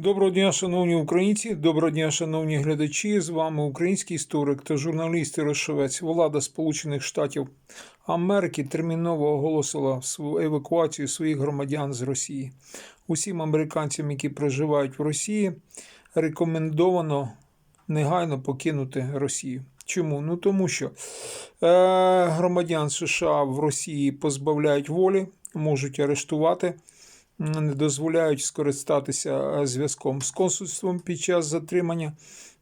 Доброго дня, шановні українці, доброго дня, шановні глядачі. З вами український історик та журналіст і розшивець. Влада Сполучених Штатів Америки терміново оголосила евакуацію своїх громадян з Росії. Усім американцям, які проживають в Росії, рекомендовано негайно покинути Росію. Чому? Ну тому що е, громадян США в Росії позбавляють волі, можуть арештувати не дозволяють скористатися е, зв'язком з консульством під час затримання.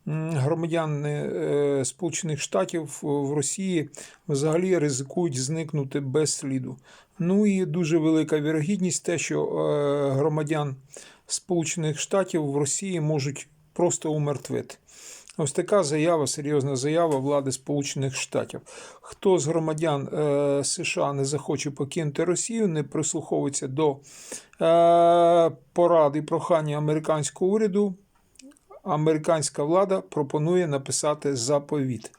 М, Громадяни е, Сполучених Штатів в Росії взагалі ризикують зникнути без сліду. Ну і дуже велика вірогідність те, що е, громадян Сполучених Штатів в Росії можуть просто умертвити. Ось така заява, серйозна заява влади Сполучених Штатів. Хто з громадян е, США не захоче покинути Росію, не прислуховується до е, порад і прохання американського уряду, американська влада пропонує написати заповіт.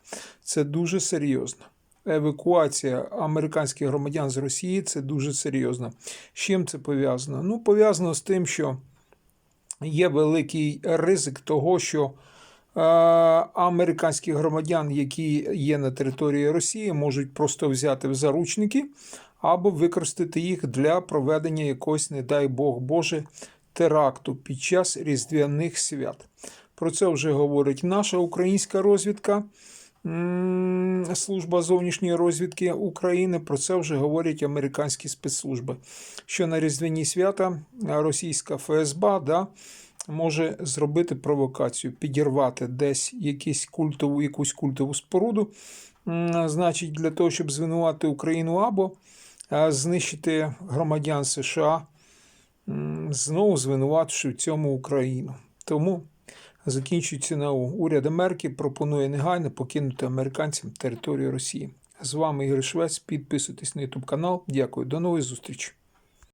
Це дуже серйозно. Евакуація американських громадян з Росії це дуже серйозно. З чим це пов'язано? Ну, пов'язано з тим, що є великий ризик того, що американських громадян, які є на території Росії, можуть просто взяти в заручники або використати їх для проведення якогось, не дай Бог Боже, теракту під час різдвяних свят. Про це вже говорить наша українська розвідка. Служба зовнішньої розвідки України про це вже говорять американські спецслужби. Що на різдвяні свята російська ФСБ да, може зробити провокацію, підірвати десь якісь культову, якусь культову споруду, значить, для того, щоб звинувати Україну або знищити громадян США, знову звинувативши в цьому Україну. Тому закінчується НАУ. Уряд Америки пропонує негайно покинути американцям територію Росії. З вами Ігор Швець. Підписуйтесь на YouTube канал. Дякую. До нової зустрічі.